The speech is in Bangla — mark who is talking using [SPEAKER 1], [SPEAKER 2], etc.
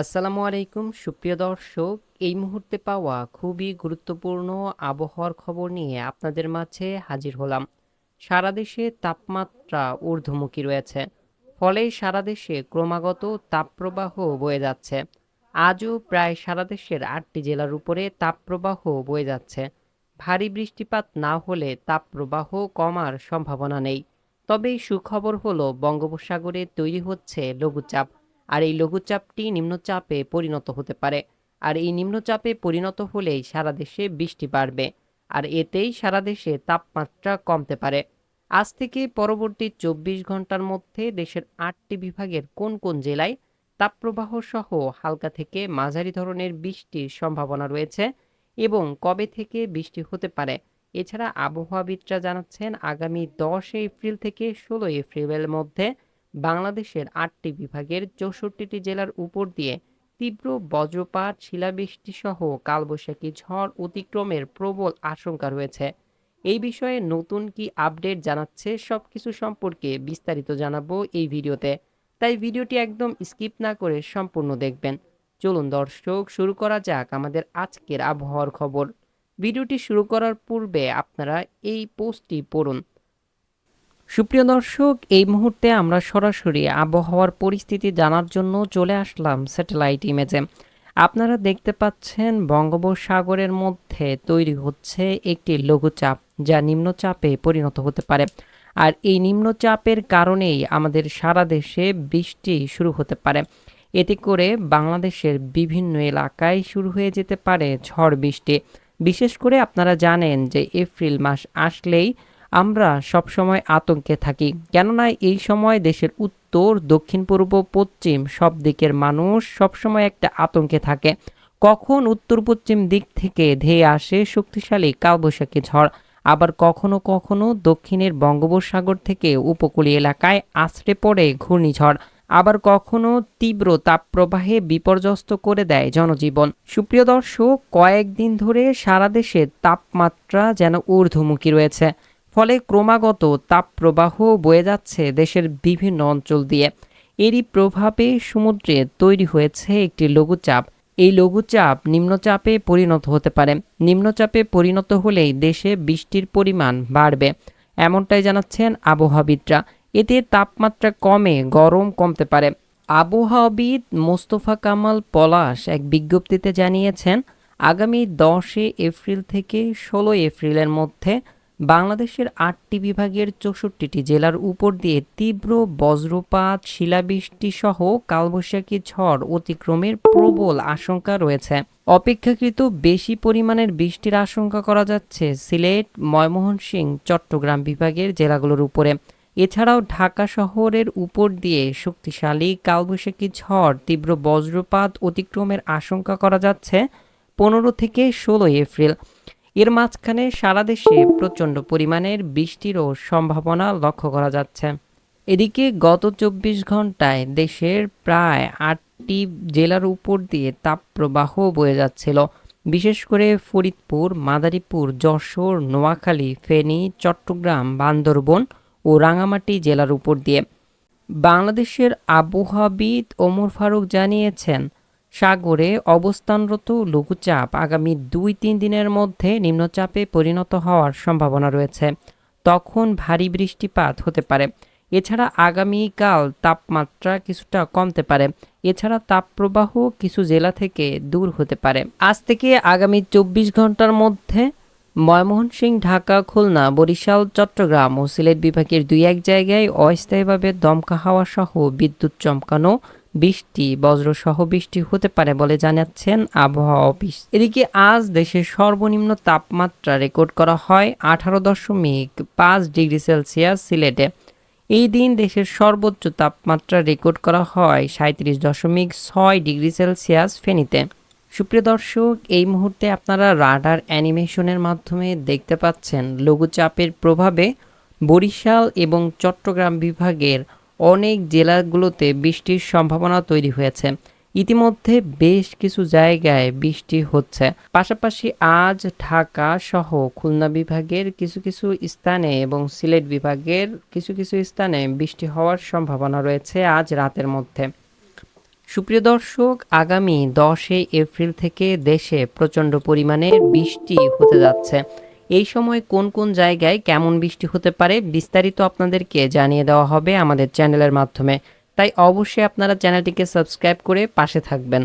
[SPEAKER 1] আসসালামু আলাইকুম, সুপ্রিয় দর্শক। এই মুহূর্তে পাওয়া খুবই গুরুত্বপূর্ণ আবহাওয়ার খবর নিয়ে আপনাদের মাঝে হাজির হলাম। সারা দেশে তাপমাত্রা ঊর্ধ্বমুখী রয়েছে, ফলে সারা দেশে ক্রমাগত তাপপ্রবাহ বয়ে যাচ্ছে। আজও প্রায় সারা দেশের আটটি জেলার উপরে তাপপ্রবাহ বয়ে যাচ্ছে। ভারী বৃষ্টিপাত না হলে তাপপ্রবাহ কমার সম্ভাবনা নেই। তবে সুখবর হলো বঙ্গোপসাগরে তৈরি হচ্ছে লঘুচাপ। আর এই লঘুচাপটি নিম্নচাপে পরিণত হতে পারে। আর এই নিম্নচাপে পরিণত হলেই সারা দেশে বৃষ্টি বাড়বে। আর এতেই সারা দেশে তাপমাত্রা কমতে পারে। আজ থেকে পরবর্তী চব্বিশ ঘণ্টার মধ্যে দেশের আটটি বিভাগের কোন কোন জেলায় তাপপ্রবাহ সহ হালকা থেকে মাঝারি ধরনের বৃষ্টির সম্ভাবনা রয়েছে এবং কবে থেকে বৃষ্টি হতে পারে, এছাড়া আবহাওয়াবিদরা জানাচ্ছেন আগামী দশ এপ্রিল থেকে ষোলো এপ্রিলের মধ্যে বাংলাদেশের আটটি বিভাগের চৌষট্টিটি জেলার উপর দিয়ে তীব্র বজ্রপাত শিলাবৃষ্টি সহ কালবৈশাখী ঝড় অতিক্রমের প্রবল আশঙ্কা রয়েছে। এই বিষয়ে নতুন কি আপডেট জানাচ্ছে সবকিছু সম্পর্কে বিস্তারিত জানাব এই ভিডিওতে। তাই ভিডিওটি একদম স্কিপ না করে সম্পূর্ণ দেখবেন। চলুন দর্শক, শুরু করা যাক আমাদের আজকের আবহাওয়ার খবর। ভিডিওটি শুরু করার পূর্বে আপনারা এই পোস্টটি পড়ুন। সুপ্রিয় দর্শক, এই মুহূর্তে আমরা সরাসরি আবহাওয়ার পরিস্থিতি জানার জন্য চলে আসলাম স্যাটেলাইট ইমেজে। আপনারা দেখতে পাচ্ছেন বঙ্গোপসাগরের মধ্যে তৈরি হচ্ছে একটি লঘুচাপ, যা নিম্নচাপে পরিণত হতে পারে। আর এই নিম্নচাপের কারণেই আমাদের সারা দেশে বৃষ্টি শুরু হতে পারে। এতে করে বাংলাদেশের বিভিন্ন এলাকায় শুরু হয়ে যেতে পারে ঝড় বৃষ্টি। বিশেষ করে আপনারা জানেন যে এপ্রিল মাস আসলেই আমরা সবসময় আতঙ্কে থাকি। কেননা এই সময় দেশের উত্তর, দক্ষিণ, পূর্ব, পশ্চিম সব দিকের মানুষ সবসময় একটা আতঙ্কে থাকে। কখন উত্তর, পশ্চিম দিক থেকে ধেয়ে আসে শক্তিশালী কালবৈশাখী ঝড়, আবার কখনো কখনো দক্ষিণের বঙ্গোপসাগর থেকে উপকূলীয় এলাকায় আশ্রে পড়ে ঘূর্ণিঝড়, আবার কখনো তীব্র তাপপ্রবাহে বিপর্যস্ত করে দেয় জনজীবন। সুপ্রিয় দর্শক, কয়েকদিন ধরে সারা দেশে তাপমাত্রা যেন ঊর্ধ্বমুখী রয়েছে। ফলে ক্রমাগত তাপপ্রবাহ বয়ে যাচ্ছে দেশের বিভিন্ন অঞ্চল দিয়ে। এরই প্রভাবে সমুদ্রে তৈরি হয়েছে একটি লঘুচাপ। এই লঘুচাপ নিম্নচাপে পরিণত হতে পারে। নিম্নচাপে পরিণত হলেই দেশে বৃষ্টির পরিমাণ বাড়বে, এমনটাই জানাচ্ছেন আবহাওয়াবিদরা। এতে তাপমাত্রা কমে, গরম কমতে পারে। আবহাওয়াবিদ মোস্তফা কামাল পলাশ এক বিজ্ঞপ্তিতে জানিয়েছেন, আগামী দশে এপ্রিল থেকে ষোলো এপ্রিলের মধ্যে বাংলাদেশের আটটি বিভাগের চৌষট্টিটি জেলার উপর দিয়ে তীব্র বজ্রপাত, শিলাবৃষ্টি সহ কালবৈশাখী ঝড় অতিক্রমের প্রবল আশঙ্কা রয়েছে। অপেক্ষাকৃত বেশি পরিমাণের বৃষ্টির আশঙ্কা করা যাচ্ছে সিলেট ময়মোহনসিংহ চট্টগ্রাম বিভাগের জেলাগুলোর উপরে। এছাড়াও ঢাকা শহরের উপর দিয়ে শক্তিশালী কালবৈশাখী ঝড়, তীব্র বজ্রপাত অতিক্রমের আশঙ্কা করা যাচ্ছে পনেরো থেকে ষোলোই এপ্রিল। এর মাঝখানে সারা দেশে প্রচণ্ড পরিমাণের বৃষ্টিরও সম্ভাবনা লক্ষ্য করা যাচ্ছে। এদিকে গত চব্বিশ ঘন্টায় দেশের প্রায় আটটি জেলার উপর দিয়ে তাপপ্রবাহ বয়ে যাচ্ছিল। বিশেষ করে ফরিদপুর, মাদারীপুর, যশোর, নোয়াখালী, ফেনী, চট্টগ্রাম, বান্দরবন ও রাঙামাটি জেলার উপর দিয়ে। বাংলাদেশের আবহাওয়াবিদ ওমর ফারুক জানিয়েছেন সাগরে অবস্থানরত লঘুচাপ আগামী দুই তিন দিনের মধ্যে নিম্নচাপে পরিণত হওয়ার সম্ভাবনা রয়েছে। তখন ভারী বৃষ্টিপাত হতে পারে। এছাড়া আগামীকাল তাপমাত্রা কিছুটা কমতে পারে। এছাড়া তাপপ্রবাহ কিছু জেলা থেকে দূর হতে পারে। আজ থেকে আগামী চব্বিশ ঘণ্টার মধ্যে ময়মোহনসিংহ ঢাকা, খুলনা, বরিশাল, চট্টগ্রাম ও সিলেট বিভাগের দুই এক জায়গায় অস্থায়ীভাবে দমকা হাওয়া সহ বিদ্যুৎ চমকানো বৃষ্টি, বজ্রসহ বৃষ্টি হতে পারে বলে জানাচ্ছেন আবহাওয়া অফিস। এদিকে আজ দেশের সর্বনিম্ন তাপমাত্রা রেকর্ড করা হয় আঠারো দশমিক পাঁচ ডিগ্রি সেলসিয়াস সিলেটে। এই দিন দেশের সর্বোচ্চ তাপমাত্রা রেকর্ড করা হয় সাঁত্রিশ দশমিক ছয় ডিগ্রি সেলসিয়াস ফেনীতে। সুপ্রিয় দর্শক, এই মুহূর্তে আপনারা রাডার অ্যানিমেশনের মাধ্যমে দেখতে পাচ্ছেন লঘুচাপের প্রভাবে বরিশাল এবং চট্টগ্রাম বিভাগের অনেক জেলাগুলোতে বৃষ্টির সম্ভাবনা তৈরি হয়েছে। ইতিমধ্যে বেশ কিছু জায়গায় বৃষ্টি হচ্ছে। পাশাপাশি আজ ঢাকা সহ খুলনা বিভাগের কিছু কিছু স্থানে এবং সিলেট বিভাগের কিছু কিছু স্থানে বৃষ্টি হওয়ার সম্ভাবনা রয়েছে আজ রাতের মধ্যে। সুপ্রিয় দর্শক, আগামী দশই এপ্রিল থেকে দেশে প্রচণ্ড পরিমাণে বৃষ্টি হতে যাচ্ছে। এই সময় কোন কোন জায়গায় কেমন বৃষ্টি হতে পারে বিস্তারিত আপনাদেরকে জানিয়ে দেওয়া হবে আমাদের চ্যানেলের মাধ্যমে। তাই অবশ্যই আপনারা চ্যানেলটিকে সাবস্ক্রাইব করে পাশে থাকবেন।